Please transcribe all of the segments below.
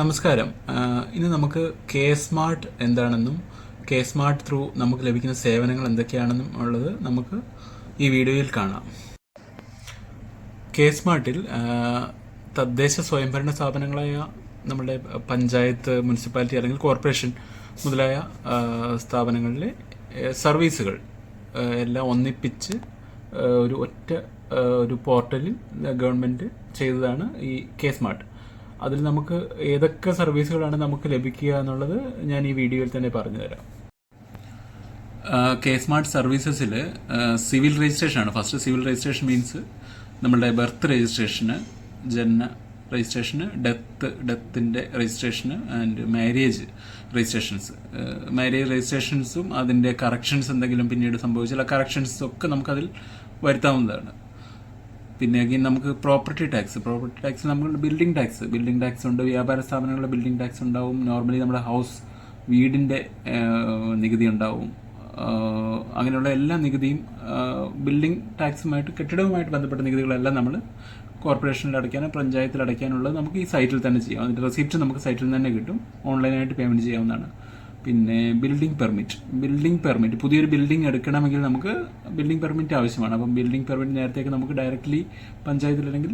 നമസ്കാരം. ഇന്ന് നമുക്ക് കെ സ്മാർട്ട് എന്താണെന്നും കെ സ്മാർട്ട് ത്രൂ നമുക്ക് ലഭിക്കുന്ന സേവനങ്ങൾ എന്തൊക്കെയാണെന്നും ഉള്ളത് നമുക്ക് ഈ വീഡിയോയിൽ കാണാം. കെ സ്മാർട്ടിൽ തദ്ദേശ സ്വയംഭരണ സ്ഥാപനങ്ങളായ നമ്മുടെ പഞ്ചായത്ത് മുനിസിപ്പാലിറ്റി അല്ലെങ്കിൽ കോർപ്പറേഷൻ മുതലായ സ്ഥാപനങ്ങളിലെ സർവീസുകൾ എല്ലാം ഒന്നിപ്പിച്ച് ഒരു ഒറ്റ ഒരു പോർട്ടലിൽ ഗവൺമെന്റ് ചെയ്തതാണ് ഈ കെ സ്മാർട്ട് അതിൽ നമുക്ക് ഏതൊക്കെ സർവീസുകളാണ് നമുക്ക് ലഭിക്കുക എന്നുള്ളത് ഞാൻ ഈ വീഡിയോയിൽ തന്നെ പറഞ്ഞു തരാം കെ സ്മാർട്ട് സർവീസസിൽ സിവിൽ രജിസ്ട്രേഷൻ ആണ്. ഫസ്റ്റ് സിവിൽ രജിസ്ട്രേഷൻ മീൻസ് നമ്മളുടെ ബർത്ത് രജിസ്ട്രേഷന് ജനന രജിസ്ട്രേഷന് ഡെത്ത് ഡെത്തിന്റെ രജിസ്ട്രേഷന് ആൻഡ് മാരേജ് രജിസ്ട്രേഷൻസ് മാരേജ് രജിസ്ട്രേഷൻസും അതിന്റെ കറക്ഷൻസ് എന്തെങ്കിലും പിന്നീട് സംഭവിച്ചാൽ ആ കറക്ഷൻസ് ഒക്കെ നമുക്കതിൽ വരുത്താവുന്നതാണ്. പിന്നെ അഗെയിൻ നമുക്ക് പ്രോപ്പർട്ടി ടാക്സ് പ്രോപ്പർട്ടി ടാക്സ് നമുക്ക് ബിൽഡിംഗ് ടാക്സ് ബിൽഡിംഗ് ടാക്സ് ഉണ്ട് വ്യാപാര സ്ഥാപനങ്ങളുടെ ബിൽഡിംഗ് ടാക്സ് ഉണ്ടാവും. നോർമലി നമ്മുടെ ഹൗസ് വീടിന്റെ നികുതി ഉണ്ടാവും. അങ്ങനെയുള്ള എല്ലാ നികുതിയും ബിൽഡിംഗ് ടാക്സുമായിട്ട് കെട്ടിടവുമായിട്ട് ബന്ധപ്പെട്ട നികുതികളെല്ലാം നമ്മൾ കോർപ്പറേഷനിൽ അടയ്ക്കാനോ പഞ്ചായത്തിൽ അടയ്ക്കാനുള്ളത് നമുക്ക് ഈ സൈറ്റിൽ തന്നെ ചെയ്യാം. അതിന്റെ റെസിപ്റ്റ് നമുക്ക് സൈറ്റിൽ തന്നെ കിട്ടും. ഓൺലൈനായിട്ട് പേയ്മെന്റ് ചെയ്യാവുന്നതാണ്. പിന്നെ ബിൽഡിംഗ് പെർമിറ്റ് ബിൽഡിംഗ് പെർമിറ്റ് പുതിയൊരു ബിൽഡിംഗ് എടുക്കണമെങ്കിൽ നമുക്ക് ബിൽഡിംഗ് പെർമിറ്റ് ആവശ്യമാണ്. അപ്പം ബിൽഡിംഗ് പെർമിറ്റ് നേരത്തേക്ക് നമുക്ക് ഡയറക്റ്റ്ലി പഞ്ചായത്തിൽ അല്ലെങ്കിൽ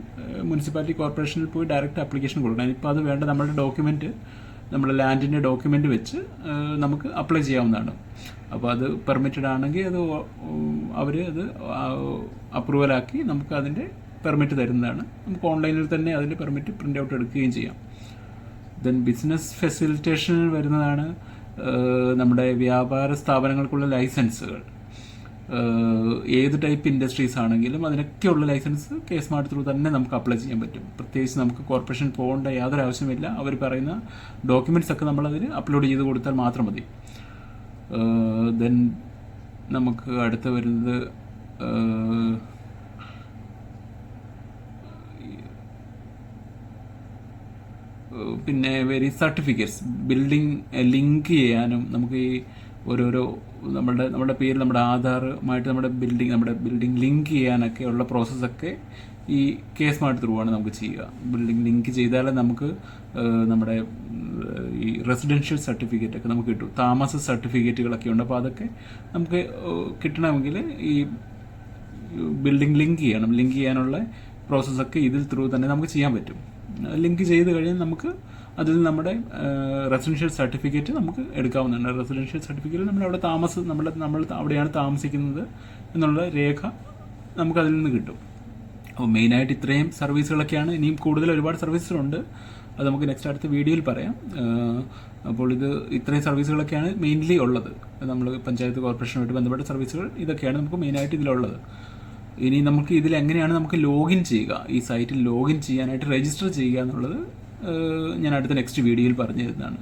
മുനിസിപ്പാലിറ്റി കോർപ്പറേഷനിൽ പോയി ഡയറക്റ്റ് അപ്ലിക്കേഷൻ കൊടുക്കണം. ഇപ്പോൾ അത് വേണ്ട നമ്മുടെ ഡോക്യുമെന്റ് നമ്മുടെ ലാൻഡിന്റെ ഡോക്യുമെന്റ് വെച്ച് നമുക്ക് അപ്ലൈ ചെയ്യാവുന്നതാണ്. അപ്പോൾ അത് പെർമിറ്റഡ് ആണെങ്കിൽ അത് അവർ അത് അപ്രൂവലാക്കി നമുക്ക് അതിന്റെ പെർമിറ്റ് തരുന്നതാണ്. നമുക്ക് ഓൺലൈനിൽ തന്നെ അതിന്റെ പെർമിറ്റ് പ്രിന്റ് ഔട്ട് എടുക്കുകയും ചെയ്യാം. ദെൻ ബിസിനസ് ഫെസിലിറ്റേഷനിൽ വരുന്നതാണ്. നമ്മുടെ വ്യാപാര സ്ഥാപനങ്ങൾക്കുള്ള ലൈസൻസുകൾ. ഏത് ടൈപ്പ് ഇൻഡസ്ട്രീസ് ആണെങ്കിലും അതിനൊക്കെയുള്ള ലൈസൻസ് കെ സ്മാർട്ട് ത്രൂ തന്നെ നമുക്ക് അപ്ലൈ ചെയ്യാൻ പറ്റും. പ്രത്യേകിച്ച് നമുക്ക് കോർപ്പറേഷൻ പോകേണ്ട യാതൊരു ആവശ്യമില്ല അവർ പറയുന്ന ഡോക്യുമെന്റ്സ് ഒക്കെ നമ്മൾ അതിൽ അപ്ലോഡ് ചെയ്ത് കൊടുത്താൽ മാത്രം മതി. ദെൻ നമുക്ക് അടുത്ത വരുന്നത് പിന്നെ വെരി സർട്ടിഫിക്കറ്റ്സ് ബിൽഡിംഗ് ലിങ്ക് ചെയ്യാനും നമുക്ക് ഈ ഓരോരോ നമ്മുടെ നമ്മുടെ പേര് നമ്മുടെ ആധാറുമായിട്ട് നമ്മുടെ ബിൽഡിംഗ് നമ്മുടെ ബിൽഡിംഗ് ലിങ്ക് ചെയ്യാനൊക്കെ ഉള്ള പ്രോസസ്സൊക്കെ ഈ കേസ് മാർട്ട് ത്രൂ ആണ് നമുക്ക് ചെയ്യുക. ബിൽഡിംഗ് ലിങ്ക് ചെയ്താലേ നമുക്ക് നമ്മുടെ ഈ റെസിഡൻഷ്യൽ സർട്ടിഫിക്കറ്റ് ഒക്കെ നമുക്ക് കിട്ടും. താമസ സർട്ടിഫിക്കറ്റുകളൊക്കെ ഉണ്ട്. അപ്പോൾ അതൊക്കെ നമുക്ക് കിട്ടണമെങ്കിൽ ഈ ബിൽഡിംഗ് ലിങ്ക് ചെയ്യണം. ലിങ്ക് ചെയ്യാനുള്ള പ്രോസസ്സൊക്കെ ഇതിൽ ത്രൂ തന്നെ നമുക്ക് ചെയ്യാൻ പറ്റും. ലിങ്ക് ചെയ്ത് കഴിഞ്ഞാൽ നമുക്ക് അതിൽ നമ്മുടെ റെസിഡൻഷ്യൽ സർട്ടിഫിക്കറ്റ് നമുക്ക് എടുക്കാവുന്നതാണ്. റെസിഡൻഷ്യൽ സർട്ടിഫിക്കറ്റ് നമ്മൾ അവിടെ താമസം നമ്മൾ നമ്മൾ അവിടെയാണ് താമസിക്കുന്നത് എന്നുള്ള രേഖ നമുക്ക് അതിൽ നിന്ന് കിട്ടും. അപ്പോൾ മെയിനായിട്ട് ഇത്രയും സർവീസുകളൊക്കെയാണ്. ഇനിയും കൂടുതൽ ഒരുപാട് സർവീസുകളുണ്ട്. അത് നമുക്ക് നെക്സ്റ്റ് അടുത്ത വീഡിയോയിൽ പറയാം. അപ്പോൾ ഇത് ഇത്രയും സർവീസുകളൊക്കെയാണ് മെയിൻലി ഉള്ളത്. നമ്മൾ പഞ്ചായത്ത് കോർപ്പറേഷനുമായിട്ട് ബന്ധപ്പെട്ട സർവീസുകൾ ഇതൊക്കെയാണ് നമുക്ക് മെയിനായിട്ട് ഇതിലുള്ളത്. ഇനി നമുക്ക് ഇതിൽ എങ്ങനെയാണ് നമുക്ക് ലോഗിൻ ചെയ്യുക? ഈ സൈറ്റിൽ ലോഗിൻ ചെയ്യാനായിട്ട് രജിസ്റ്റർ ചെയ്യുക എന്നുള്ളത് ഞാൻ അടുത്ത നെക്സ്റ്റ് വീഡിയോയിൽ പറഞ്ഞു തരുന്നതാണ്